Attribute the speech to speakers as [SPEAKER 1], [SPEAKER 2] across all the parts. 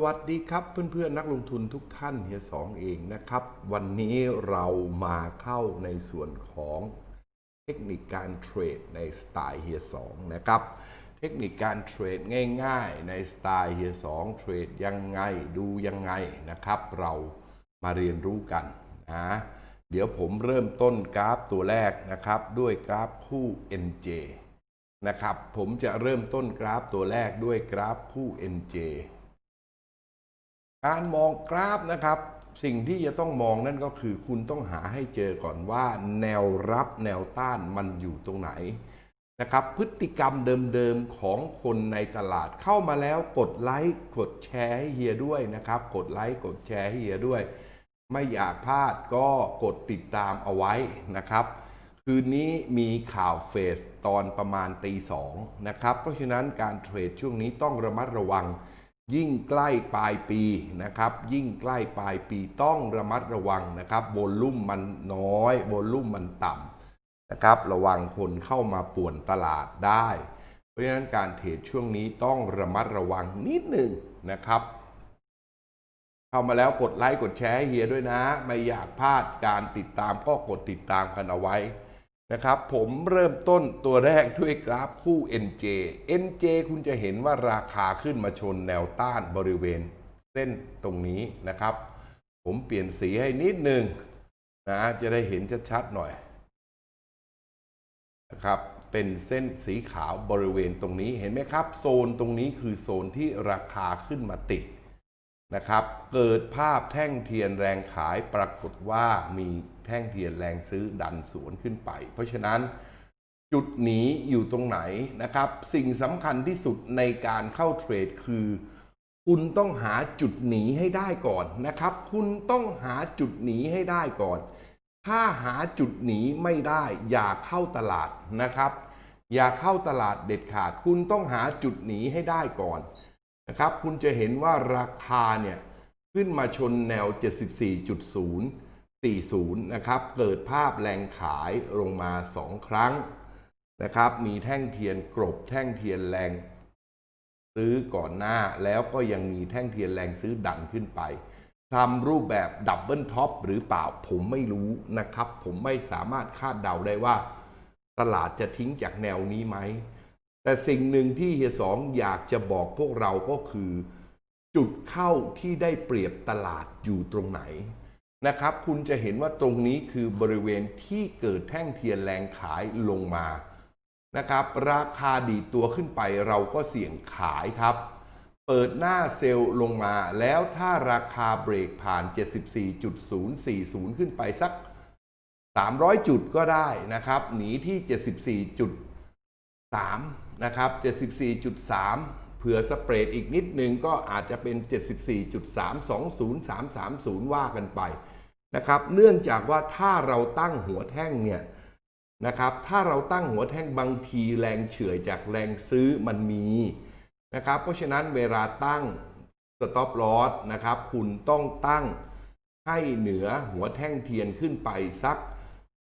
[SPEAKER 1] สวัสดีครับเพื่อนๆนักลงทุนทุกท่านเฮียสองเองนะครับ วันนี้เรามาเข้าในส่วนของเทคนิคการเทรดในสไตล์เฮียสองนะครับ เทคนิคการเทรดง่าย ๆ ในสไตล์เฮียสองเทรดยังไงดูยังไงนะครับ เรามาเรียนรู้กันนะเดี๋ยวผมเริ่มต้นกราฟตัวแรกนะครับ ด้วยกราฟคู่ NJ นะครับ ผมจะเริ่มต้นกราฟตัวแรกด้วยกราฟคู่ NJ การมองกราฟนะครับ สิ่งที่จะต้องมองนั่นก็คือ คุณต้องหาให้เจอก่อนว่า แนวรับแนวต้านมันอยู่ตรงไหนนะครับ พฤติกรรมเดิมๆของคนในตลาดเข้ามาแล้วกดไลค์กดแชร์ให้เฮียด้วยนะครับ กดไลค์กดแชร์ให้เฮียด้วย ไม่อยากพลาดก็กดติดตามเอาไว้นะครับ คืนนี้มีข่าวเฟสตอนประมาณตีสองนะครับ เพราะฉะนั้นการเทรดช่วงนี้ต้องระมัดระวัง ยิ่งใกล้ปลายปีนะครับ ยิ่งใกล้ปลายปีต้องระมัดระวังนะครับโวลลุ่มมันน้อยโวลลุ่มมันต่ำนะครับ ระวังคนเข้ามาป่วนตลาดได้ เพราะฉะนั้นการเทรดช่วงนี้ต้องระมัดระวังนิดหนึ่งนะครับ เข้ามาแล้วกดไลค์กดแชร์เฮียด้วยนะ ไม่อยากพลาดการติดตามก็กดติดตามกันเอาไว้ นะครับผมเริ่มต้นตัวแรกด้วยกราฟคู่ NJ NJ คุณจะเห็นว่าราคาขึ้นมาชนแนวต้านบริเวณเส้นตรงนี้นะครับ ผมเปลี่ยนสีให้นิดนึงนะจะได้เห็นชัดๆหน่อยนะครับเป็นเส้นสีขาวบริเวณตรงนี้เห็นไหมครับ โซนตรงนี้คือโซนที่ราคาขึ้นมาติดนะครับ เกิดภาพแท่งเทียนแรงขายปรากฏว่ามี แท่งเทียนแรงซื้อดันสวนขึ้นไป เพราะฉะนั้นจุดหนีอยู่ตรงไหนนะครับ สิ่งสำคัญที่สุดในการเข้าเทรดคือ คุณต้องหาจุดหนีให้ได้ก่อนนะครับ คุณต้องหาจุดหนีให้ได้ก่อน ถ้าหาจุดหนีไม่ได้อย่าเข้าตลาดนะครับ อย่าเข้าตลาดเด็ดขาด คุณต้องหาจุดหนีให้ได้ก่อนนะครับ คุณจะเห็นว่าราคาเนี่ยขึ้นมาชนแนว 74.040 นะครับ เกิดภาพแรงขายลงมา 2 ครั้งนะครับ มีแท่งเทียนกรบแท่งเทียนแรงซื้อก่อนหน้าแล้วก็ยังมีแท่งเทียนแรงซื้อดันขึ้นไปทำรูปแบบดับเบิลท็อปหรือเปล่าผมไม่รู้นะครับ ผมไม่สามารถคาดเดาได้ว่า ตลาดจะทิ้งจากแนวนี้ไหม แต่สิ่งหนึ่งที่เฮียสองอยากจะบอกพวกเราก็คือ จุดเข้าที่ได้เปรียบตลาดอยู่ตรงไหน นะครับ คุณจะเห็นว่าตรงนี้คือบริเวณที่เกิดแท่งเทียนแรงขายลงมานะครับ ราคาดีตัวขึ้นไปเราก็เสี่ยงขายครับ เปิดหน้าเซลล์ลงมา แล้วถ้าราคาเบรกผ่าน 74.040 ขึ้นไปสัก 300 จุดก็ได้นะครับ หนีที่ 74.3 นะครับ 74.3 เผื่อสเปรดอีกนิดนึงก็อาจจะเป็น 74.320330 ว่ากันไปนะครับ เนื่องจากว่าถ้าเราตั้งหัวแท่งเนี่ยนะครับ ถ้าเราตั้งหัวแท่งบางทีแรงเฉื่อยจากแรงซื้อมันมีนะครับ เพราะฉะนั้นเวลาตั้ง stop loss นะครับ คุณต้องตั้งให้เหนือหัวแท่งเทียนขึ้นไปสัก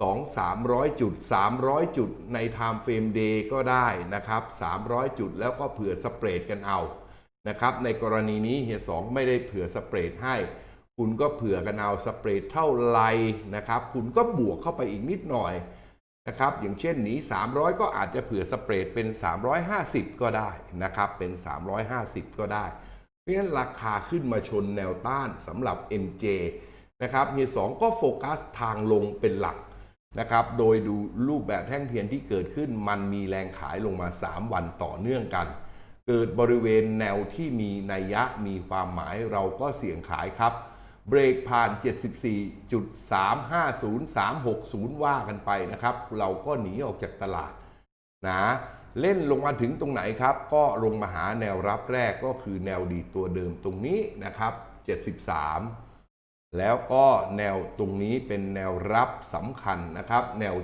[SPEAKER 1] 2 300 จุด 300 จุดใน Time Frame Day ก็ได้นะครับ 300 จุดแล้วก็เผื่อสเปรดกันเอานะครับในกรณีนี้เฮียสองไม่ได้เผื่อสเปรดให้ คุณก็เผื่อกันเอาสเปรดเท่าไรนะครับ คุณก็บวกเข้าไปอีกนิดหน่อยนะครับอย่างเช่นหนี 300 ก็อาจจะเผื่อสเปรดเป็น 350 ก็ได้นะครับเป็น 350 ก็ได้เพราะฉะนั้นราคาขึ้นมาชนแนวต้านสำหรับ MJ นะครับเฮียสองก็โฟกัสทางลงเป็นหลัก นะครับ โดยดูรูปแบบแท่งเทียนที่เกิดขึ้นมันมีแรงขายลงมา 3 วันต่อเนื่องกัน เกิดบริเวณแนวที่มีนัยยะมีความหมายเราก็เสี่ยงขายครับ เบรกผ่าน 74.350360 ว่ากันไปนะครับ เราก็หนีออกจากตลาดนะเล่นลงมาถึงตรงไหนครับ ก็ลงมาหาแนวรับแรกก็คือแนวดีตัวเดิมตรงนี้นะครับ 73 แล้วก็แนวตรงนี้เป็นแนวรับสำคัญนะครับ แนว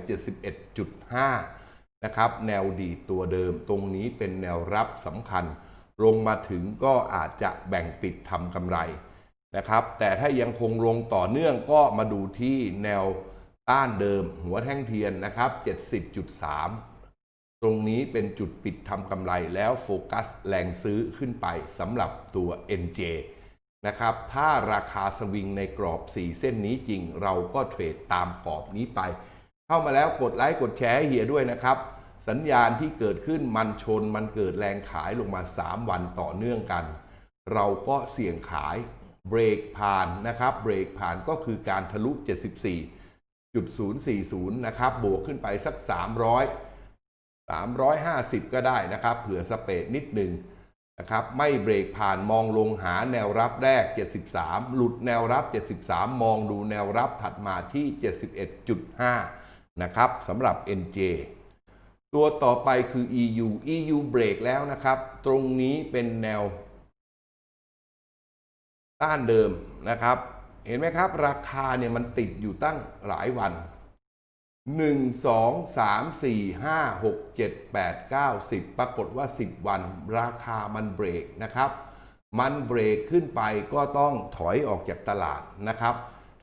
[SPEAKER 1] 71.5 นะครับ แนวดีตัวเดิมตรงนี้เป็นแนวรับสำคัญ ลงมาถึงก็อาจจะแบ่งปิดทำกำไรนะครับ แต่ถ้ายังคงลงต่อเนื่องก็มาดูที่แนวต้านเดิม หัวแท่งเทียนนะครับ 70.3 ตรงนี้เป็นจุดปิดทำกำไรแล้วโฟกัสแรงซื้อขึ้นไปสำหรับตัว NJ นะครับ ถ้าราคาสวิงในกรอบ 4 เส้นนี้จริง เราก็เทรดตามกรอบนี้ไป เข้ามาแล้วกดไลค์กดแชร์ให้เฮียด้วยนะครับ สัญญาณที่เกิดขึ้นมันชนมันเกิดแรงขายลงมา 3 วันต่อเนื่องกัน เราก็เสี่ยงขายเบรกผ่านนะครับ เบรกผ่านก็คือการทะลุ 74.040 นะครับ บวกขึ้นไปสัก 300 350 ก็ได้นะครับ เผื่อสเปดนิดหนึ่ง นะครับไม่เบรกผ่านมองลงหาแนวรับแรก 73 หลุดแนวรับ 73 มองดูแนวรับถัดมาที่ 71.5 นะครับสำหรับ NJ ตัวต่อไปคือ EU EU เบรกแล้วนะครับ ตรงนี้เป็นแนว ต้านเดิมนะครับ เห็นไหมครับ ราคาเนี่ยมันติดอยู่ตั้งหลายวัน 1 2 3 4 5 6 7 8 9 10ปรากฏว่า10วันราคามันเบรกนะครับ มันเบรกขึ้นไปก็ต้องถอยออกจากตลาดนะครับ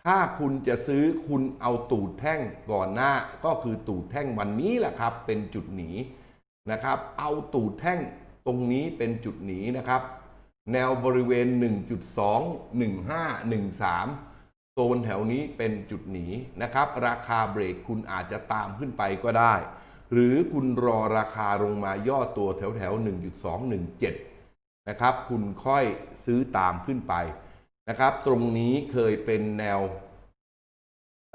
[SPEAKER 1] ถ้าคุณจะซื้อคุณเอาตูดแท่งก่อนหน้า ก็คือตูดแท่งวันนี้แหละครับ เป็นจุดหนีนะครับ เอาตูดแท่งตรงนี้เป็นจุดหนีนะครับ แนวบริเวณ 1.21513 โซนแถวนี้เป็นจุดหนีนะครับ ราคาเบรกคุณอาจจะตามขึ้นไปก็ได้ หรือคุณรอราคาลงมาย่อตัวแถวแถว1.217 นะครับ คุณค่อยซื้อตามขึ้นไปนะครับ ตรงนี้เคยเป็นแนว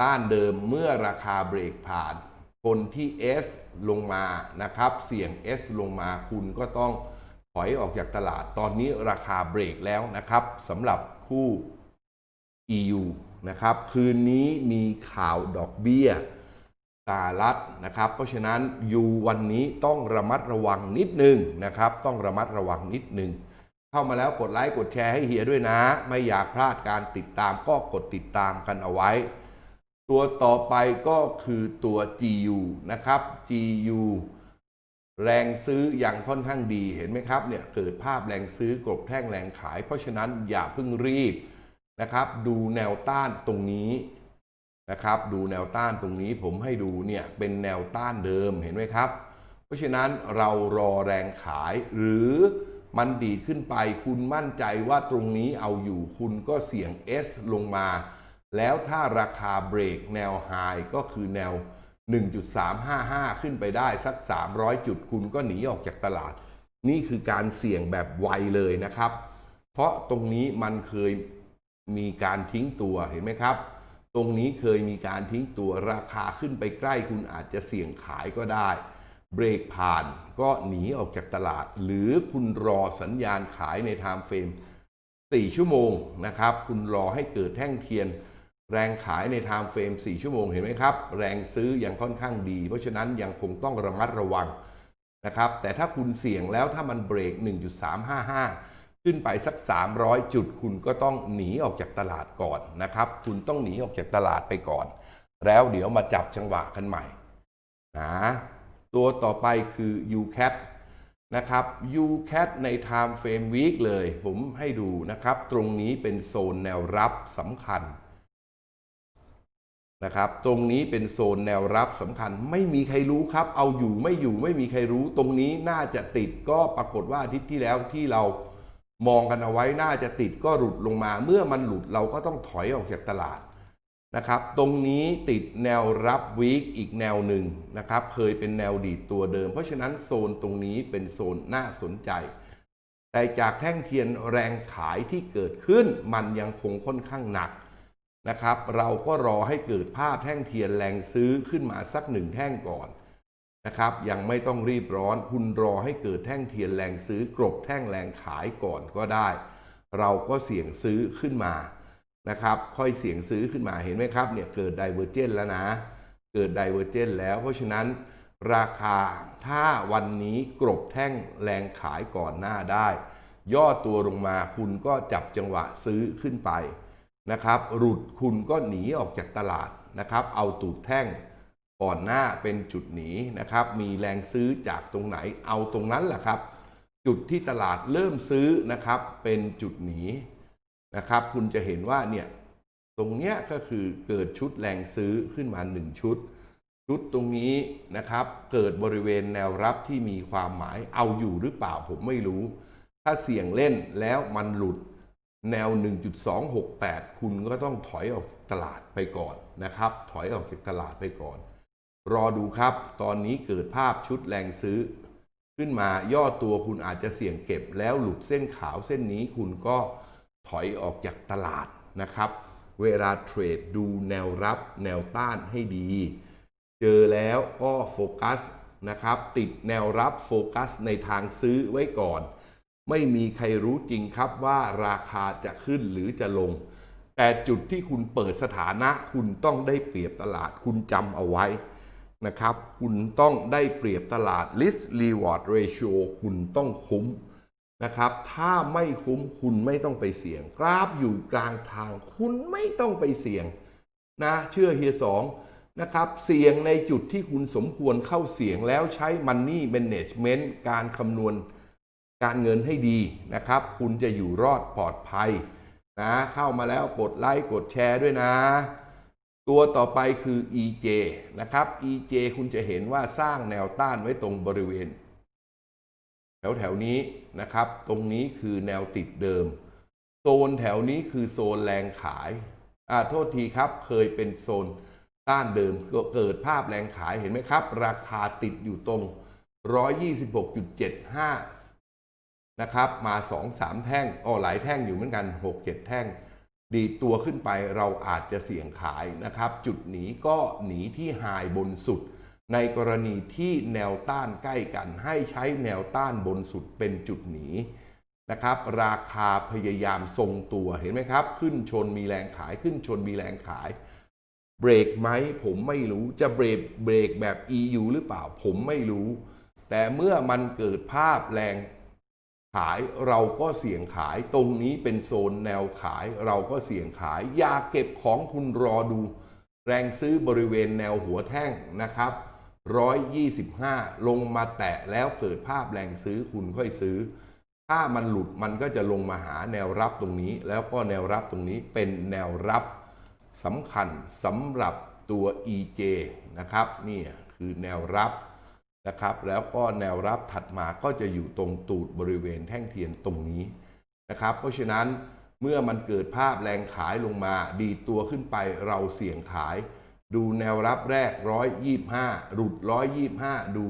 [SPEAKER 1] ต้านเดิมเมื่อราคาเบรกผ่าน คนที่ S ลงมานะครับ เสี่ยง S ลงมาคุณก็ต้องถอยออกจากตลาด ตอนนี้ราคาเบรกแล้วนะครับสำหรับคู่ EU นะครับ คืนนี้มีข่าวดอกเบี้ยสหรัฐนะครับ เพราะฉะนั้นยูวันนี้ต้องระมัดระวังนิดนึงนะครับ ต้องระมัดระวังนิดนึง เข้ามาแล้วกดไลค์กดแชร์ให้เฮียด้วยนะ ไม่อยากพลาดการติดตามก็กดติดตามกันเอาไว้ ตัวต่อไปก็คือตัว GU นะครับ GU แรงซื้ออย่างค่อนข้างดีเห็นไหมครับเนี่ยเกิดภาพแรงซื้อกรบแท่งแรงขาย เพราะฉะนั้นอย่าเพิ่งรีบ นะครับ ดูแนวต้านตรงนี้นะครับ ดูแนวต้านตรงนี้ผมให้ดูเนี่ยเป็นแนวต้านเดิมเห็นไหมครับ เพราะฉะนั้นเรารอแรงขายหรือมันดีดขึ้นไปคุณมั่นใจว่าตรงนี้เอาอยู่คุณก็เสี่ยง S ลงมา แล้วถ้าราคาเบรกแนวไฮก็คือแนว 1.355 ขึ้นไปได้สัก 300 จุดคุณก็หนีออกจากตลาด นี่คือการเสี่ยงแบบไวเลยนะครับ เพราะตรงนี้มันเคย มีการทิ้งตัวเห็นไหมครับ ตรงนี้เคยมีการทิ้งตัวราคาขึ้นไปใกล้คุณอาจจะเสี่ยงขายก็ได้ เบรกผ่านก็หนีออกจากตลาด หรือคุณรอสัญญาณขายในไทม์เฟรม4 ชั่วโมงนะครับ คุณรอให้เกิดแท่งเทียน แรงขายในไทม์เฟรม4 ชั่วโมงเห็นไหมครับ แรงซื้อยังค่อนข้างดี เพราะฉะนั้นยังคงต้องระมัดระวังนะครับ แต่ถ้าคุณเสี่ยงแล้วถ้ามันเบรก 1.355 ขึ้นไปสัก 300 จุด คุณก็ต้องหนีออกจากตลาดก่อนนะครับ คุณต้องหนีออกจากตลาดไปก่อน แล้วเดี๋ยวมาจับจังหวะกันใหม่นะตัวต่อไปคือ UCAT นะครับ UCAT ใน Time Frame Week เลย ผมให้ดูนะครับ ตรงนี้เป็นโซนแนวรับสำคัญนะครับ ตรงนี้เป็นโซนแนวรับสำคัญ ไม่มีใครรู้ครับ เอาอยู่ไม่อยู่ไม่มีใครรู้ ตรงนี้น่าจะติดก็ปรากฏว่าอาทิตย์ที่แล้วที่เรา มองกันเอาไว้น่าจะติดก็หลุดลงมา เมื่อมันหลุดเราก็ต้องถอยออกจากตลาดนะครับ ตรงนี้ติดแนวรับวีคอีกแนวหนึ่งนะครับ เคยเป็นแนวดีดตัวเดิม เพราะฉะนั้นโซนตรงนี้เป็นโซนน่าสนใจ แต่จากแท่งเทียนแรงขายที่เกิดขึ้นมันยังคงค่อนข้างหนักนะครับ เราก็รอให้เกิดภาพแท่งเทียนแรงซื้อขึ้นมาสักหนึ่งแท่งก่อน นะครับยังไม่ต้องรีบร้อน คุณรอให้เกิดแท่งเทียนแรงซื้อกรบแท่งแรงขายก่อนก็ได้ เราก็เสี่ยงซื้อขึ้นมานะครับค่อยเสี่ยงซื้อขึ้นมาเห็นไหมครับเนี่ยเกิดไดเวอร์เจนแล้วนะ เกิดไดเวอร์เจนแล้ว เพราะฉะนั้นราคาถ้าวันนี้กรบแท่งแรงขายก่อนหน้าได้ ย่อตัวลงมาคุณก็จับจังหวะซื้อขึ้นไปนะครับหลุดคุณก็หนีออกจากตลาดนะครับ เอาตูดแท่ง ก่อนหน้าเป็นจุดหนีนะครับ มีแรงซื้อจากตรงไหนเอาตรงนั้นแหละครับ จุดที่ตลาดเริ่มซื้อนะครับ เป็นจุดหนีนะครับ คุณจะเห็นว่าเนี่ยตรงเนี้ยก็คือเกิดชุดแรงซื้อขึ้นมา 1 ชุด ชุดตรงนี้นะครับ เกิดบริเวณแนวรับที่มีความหมายเอาอยู่หรือเปล่าผมไม่รู้ ถ้าเสี่ยงเล่นแล้วมันหลุดแนว 1.268 คุณก็ต้องถอยออกตลาดไปก่อนนะครับ ถอยออกจากตลาดไปก่อน รอดูครับ ตอนนี้เกิดภาพชุดแรงซื้อ ขึ้นมาย่อตัวคุณอาจจะเสี่ยงเก็บแล้วหลุดเส้นขาวเส้นนี้คุณก็ถอยออกจากตลาดนะครับ เวลาเทรดดูแนวรับแนวต้านให้ดี เจอแล้วก็โฟกัสนะครับ ติดแนวรับโฟกัสในทางซื้อไว้ก่อน ไม่มีใครรู้จริงครับว่าราคาจะขึ้นหรือจะลง แต่จุดที่คุณเปิดสถานะคุณต้องได้เปรียบตลาดคุณจำเอาไว้ นะครับ คุณต้องได้เปรียบตลาด risk reward ratio คุณต้องคุ้มนะครับ ถ้าไม่คุ้มคุณไม่ต้องไปเสี่ยง กราฟอยู่กลางทาง คุณไม่ต้องไปเสี่ยงนะเชื่อเฮียสองนะครับ เสี่ยงในจุดที่คุณสมควรเข้าเสี่ยงแล้วใช้ Money Management การคำนวณการเงินให้ดีนะครับ คุณจะอยู่รอดปลอดภัยนะเข้ามาแล้วกดไลค์กดแชร์ด้วยนะ ตัวต่อไปคือ EJ นะครับ EJ คุณจะเห็นว่าสร้างแนวต้านไว้ตรงบริเวณ แถวแถวนี้นะครับ ตรงนี้คือแนวติดเดิม โซนแถวนี้คือโซนแรงขายอ่าโทษทีครับเคยเป็นโซนต้านเดิมก็เกิดภาพแรงขายเห็นไหมครับ ราคาติดอยู่ตรง 126.75 นะครับ มา 2-3 แท่งอ๋อหลายแท่งอยู่เหมือนกัน 6-7 แท่ง ดีตัวขึ้นไปเราอาจจะเสี่ยงขายนะครับ จุดหนีก็หนีที่ไฮบนสุด ในกรณีที่แนวต้านใกล้กัน ให้ใช้แนวต้านบนสุดเป็นจุดหนีนะครับ ราคาพยายามทรงตัวเห็นไหมครับ ขึ้นชนมีแรงขายขึ้นชนมีแรงขาย เบรกไหมผมไม่รู้จะเบรกเบรกแบบ EU หรือเปล่า ผมไม่รู้ แต่เมื่อมันเกิดภาพแรง ขายเราก็เสี่ยงขายตรงนี้เป็นโซนแนวขายเราก็เสี่ยงขาย อย่าเก็บของคุณรอดู แรงซื้อบริเวณแนวหัวแท่งนะครับ 125 ลงมาแตะแล้วเกิดภาพแรงซื้อคุณค่อยซื้อ ถ้ามันหลุดมันก็จะลงมาหาแนวรับตรงนี้ แล้วก็แนวรับตรงนี้เป็นแนวรับสำคัญสำหรับตัว EJ นะครับนี่คือแนวรับ นะครับ แล้วก็แนวรับถัดมาก็จะอยู่ตรงตูดบริเวณแท่งเทียนตรงนี้นะครับ เพราะฉะนั้นเมื่อมันเกิดภาพแรงขายลงมา ดีตัวขึ้นไปเราเสี่ยงขาย ดูแนวรับแรก 125 หลุด 125 ดู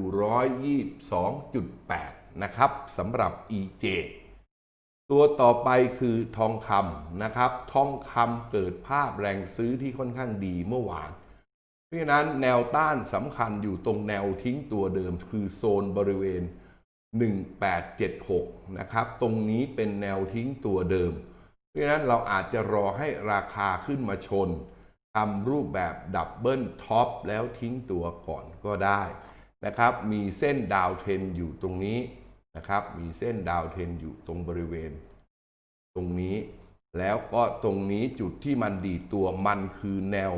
[SPEAKER 1] 122.8 นะครับสำหรับ EJ ตัวต่อไปคือทองคำนะครับ ทองคำเกิดภาพแรงซื้อที่ค่อนข้างดีเมื่อวาน ราะฉะนั้นแนวต้านสำคัญอยู่ตรงแนวทิ้งตัวเดิม คือโซนบริเวณ 1876 นะครับ ตรงนี้เป็นแนวทิ้งตัวเดิม เพราะฉะนั้นเราอาจจะรอให้ราคาขึ้นมาชนทำรูปแบบดับเบิลท็อปแล้วทิ้งตัวก่อนก็ได้นะครับ มีเส้นดาวเทนอยู่ตรงนี้นะครับ มีเส้นดาวเทนอยู่ตรงบริเวณ ตรงนี้ แล้วก็ตรงนี้จุดที่มันดีตัวมันคือแนว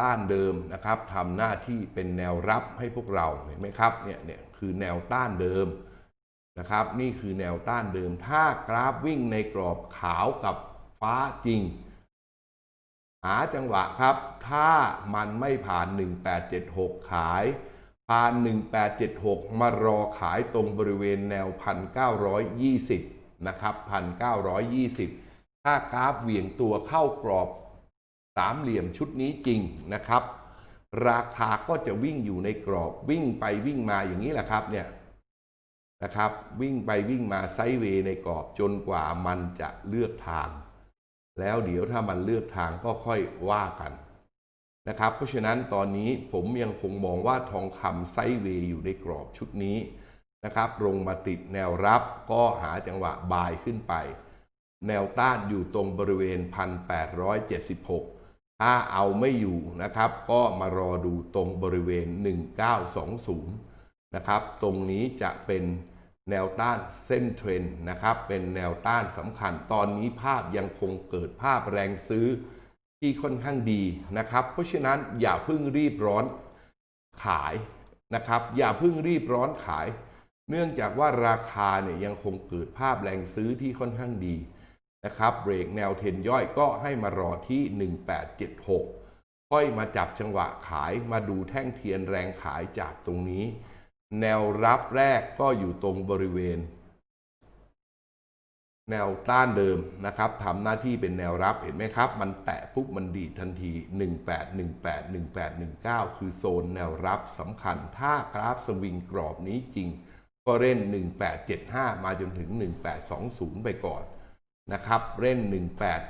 [SPEAKER 1] ต้านเดิมนะครับทำหน้าที่เป็นแนวรับให้พวกเราเห็นไหมครับเนี่ยเนี่ยคือแนวต้านเดิมนะครับ นี่คือแนวต้านเดิม ถ้ากราฟวิ่งในกรอบขาวกับฟ้าจริง หาจังหวะครับ ถ้ามันไม่ผ่าน 1876 ขาย ผ่าน 1876 มารอขายตรงบริเวณแนว 1920 นะครับ 1920 ถ้ากราฟเหวี่ยงตัวเข้ากรอบ สามเหลี่ยมชุดนี้จริงนะครับ ราคาก็จะวิ่งอยู่ในกรอบวิ่งไปวิ่งมาอย่างนี้แหละครับเนี่ยนะครับวิ่งไปวิ่งมาไซด์เวย์ในกรอบจนกว่ามันจะเลือกทาง แล้วเดี๋ยวถ้ามันเลือกทางก็ค่อยว่ากันนะครับ เพราะฉะนั้นตอนนี้ผมยังคงมองว่าทองคำไซด์เวย์อยู่ในกรอบชุดนี้นะครับลงมาติดแนวรับก็หาจังหวะบายขึ้นไป แนวต้านอยู่ตรงบริเวณ 1,876 ถ้าเอาไม่อยู่นะครับ ก็มารอดูตรงบริเวณ 1920 นะครับ ตรงนี้จะเป็นแนวต้านเส้นเทรนนะครับ เป็นแนวต้านสำคัญ ตอนนี้ภาพยังคงเกิดภาพแรงซื้อที่ค่อนข้างดีนะครับ เพราะฉะนั้นอย่าเพิ่งรีบร้อนขายนะครับ อย่าเพิ่งรีบร้อนขาย เนื่องจากว่าราคาเนี่ยยังคงเกิดภาพแรงซื้อที่ค่อนข้างดี นะครับเบรกแนวเทนย่อยก็ให้มารอที่ 1876 ค่อยมาจับจังหวะขายมาดูแท่งเทียนแรงขายจากตรงนี้ แนวรับแรกก็อยู่ตรงบริเวณ แนวต้านเดิมนะครับทำหน้าที่เป็นแนวรับเห็นไหมครับ มันแตะปุ๊บมันดีทันที 1818 1819 คือโซนแนวรับสำคัญ ถ้ากราฟสวิงกรอบนี้จริง ก็เล่น 1875 มาจนถึง 1820 ไปก่อน นะครับเล่น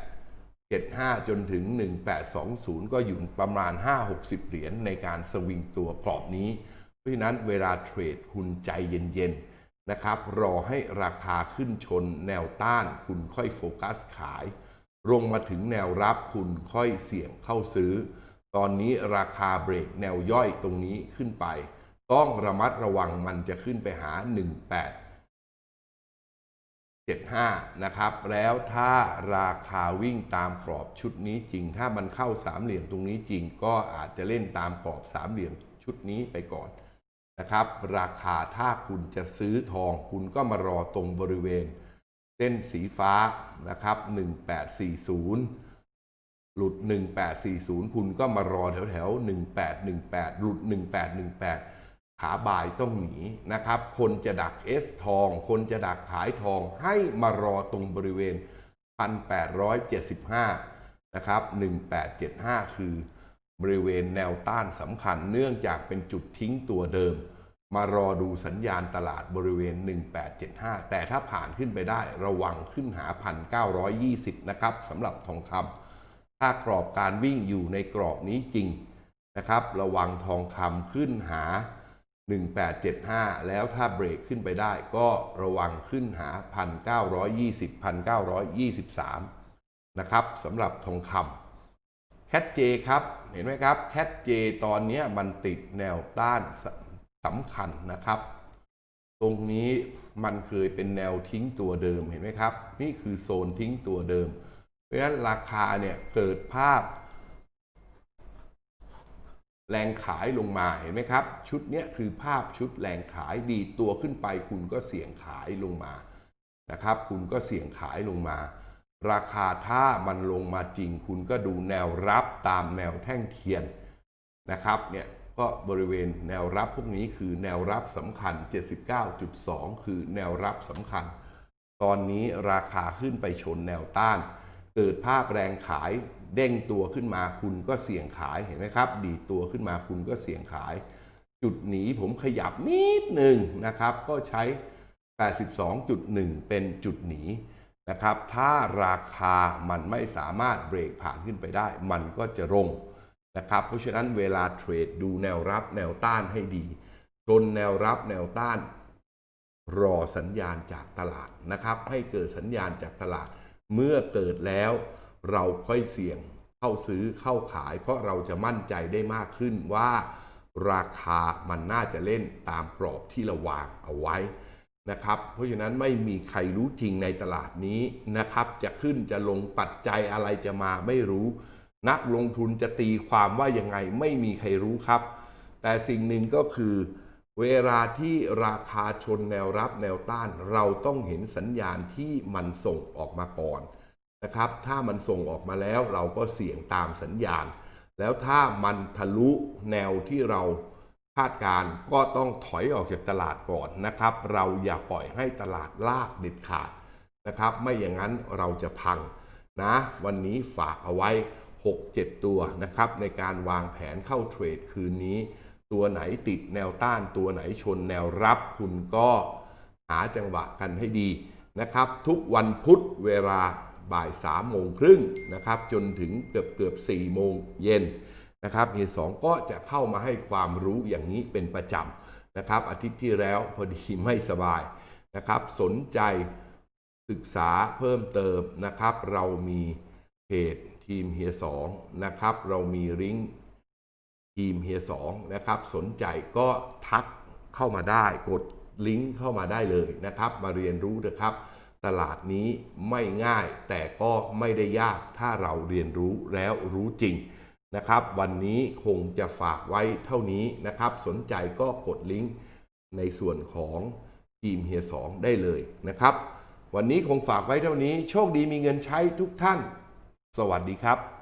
[SPEAKER 1] 1875 จนถึง 1820 ก็อยู่ประมาณ 5-60 เหรียญในการสวิงตัวกรอบนี้ เพราะฉะนั้นเวลาเทรดคุณใจเย็นๆนะครับ รอให้ราคาขึ้นชนแนวต้านคุณค่อยโฟกัสขายลงมาถึงแนวรับคุณค่อยเสี่ยงเข้าซื้อ ตอนนี้ราคาเบรกแนวย่อยตรงนี้ขึ้นไป ต้องระมัดระวังมันจะขึ้นไปหา 18 75 นะครับ แล้วถ้าราคาวิ่งตามกรอบชุดนี้จริง ถ้ามันเข้าสามเหลี่ยมตรงนี้จริง ก็อาจจะเล่นตามกรอบสามเหลี่ยมชุดนี้ไปก่อนนะครับ ราคาถ้าคุณจะซื้อทอง คุณก็มารอตรงบริเวณ เส้นสีฟ้านะครับ 1840 หลุด 1840 คุณก็มารอแถวแถว1818 หลุด 1818 ขาบ่ายต้องหนีนะครับ คนจะดักเอสทอง คนจะดักขายทองให้มารอตรงบริเวณ 1875 นะครับ 1875 คือบริเวณแนวต้านสำคัญเนื่องจากเป็นจุดทิ้งตัวเดิม มารอดูสัญญาณตลาดบริเวณ 1875 แต่ถ้าผ่านขึ้นไปได้ระวังขึ้นหา 1,920 นะครับสำหรับทองคำถ้ากรอบการวิ่งอยู่ในกรอบนี้จริงนะครับ ระวังทองคำขึ้นหา 1875 แล้วถ้าเบรกขึ้นไปได้ก็ระวังขึ้นหา 1,920 1,923 นะครับสำหรับทองคำแคทเจครับเห็นไหมครับแคทเจตอนนี้มันติดแนวต้านสสำคัญนะครับ ตรงนี้มันเคยเป็นแนวทิ้งตัวเดิมเห็นไหมครับ นี่คือโซนทิ้งตัวเดิม เพราะฉะนั้นราคาเนี่ยเกิดภาพ แรงขายลงมาเห็นไหมครับ ชุดนี้คือภาพชุดแรงขายดีตัวขึ้นไป คุณก็เสี่ยงขายลงมานะครับ คุณก็เสี่ยงขายลงมา ราคาถ้ามันลงมาจริง คุณก็ดูแนวรับตามแนวแท่งเทียนนะครับเนี่ยก็บริเวณแนวรับพวกนี้คือแนวรับสำคัญ 79.2 คือแนวรับสำคัญ ตอนนี้ราคาขึ้นไปชนแนวต้าน เกิดภาพแรงขาย เด้งตัวขึ้นมาคุณก็เสี่ยงขายเห็นไหมครับ ดีตัวขึ้นมาคุณก็เสี่ยงขาย จุดหนีผมขยับนิดหนึ่งนะครับ ก็ใช้ 82.1 เป็นจุดหนีนะครับ ถ้าราคามันไม่สามารถเบรกผ่านขึ้นไปได้ มันก็จะลงนะครับ เพราะฉะนั้นเวลาเทรดดูแนวรับแนวต้านให้ดีชนแนวรับแนวต้าน รอสัญญาณจากตลาดนะครับ ให้เกิดสัญญาณจากตลาดเมื่อเกิดแล้ว เราค่อยเสี่ยงเข้าซื้อเข้าขาย เพราะเราจะมั่นใจได้มากขึ้นว่า ราคามันน่าจะเล่นตามกรอบที่เราวางเอาไว้นะครับ เพราะฉะนั้นไม่มีใครรู้จริงในตลาดนี้นะครับ จะขึ้นจะลงปัจจัยอะไรจะมาไม่รู้ นักลงทุนจะตีความว่ายังไงไม่มีใครรู้ครับ แต่สิ่งหนึ่งก็คือ เวลาที่ราคาชนแนวรับแนวต้าน เราต้องเห็นสัญญาณที่มันส่งออกมาก่อน นะครับ ถ้ามันส่งออกมาแล้วเราก็เสี่ยงตามสัญญาณ แล้วถ้ามันทะลุแนวที่เราคาดการก็ต้องถอยออกจากตลาดก่อนนะครับ เราอย่าปล่อยให้ตลาดลากเด็ดขาดนะครับ ไม่อย่างนั้นเราจะพังนะ วันนี้ฝากเอาไว้ 6-7 ตัวนะครับ ในการวางแผนเข้าเทรดคืนนี้ ตัวไหนติดแนวต้านตัวไหนชนแนวรับคุณก็หาจังหวะกันให้ดีนะครับ ทุกวันพุธเวลา บ่าย3โมงครึ่งนะครับจนถึงเกือบเกือบ4โมงเย็นนะครับเฮียสองก็จะเข้ามาให้ความรู้อย่างนี้เป็นประจำนะครับอาทิตย์ที่แล้วพอดีไม่สบายนะครับสนใจศึกษาเพิ่มเติมนะครับ เรามีเพจทีมเฮียสองนะครับ เรามีลิงก์ทีมเฮียสองนะครับ สนใจก็ทักเข้ามาได้กดลิงก์เข้ามาได้เลยนะครับ มาเรียนรู้นะครับ ตลาดนี้ไม่ง่ายแต่ก็ไม่ได้ยากถ้าเราเรียนรู้แล้วรู้จริงนะครับ วันนี้คงจะฝากไว้เท่านี้นะครับ สนใจก็กดลิงก์ในส่วนของทีมเฮียสองได้เลยนะครับ วันนี้คงฝากไว้เท่านี้ โชคดีมีเงินใช้ทุกท่าน สวัสดีครับ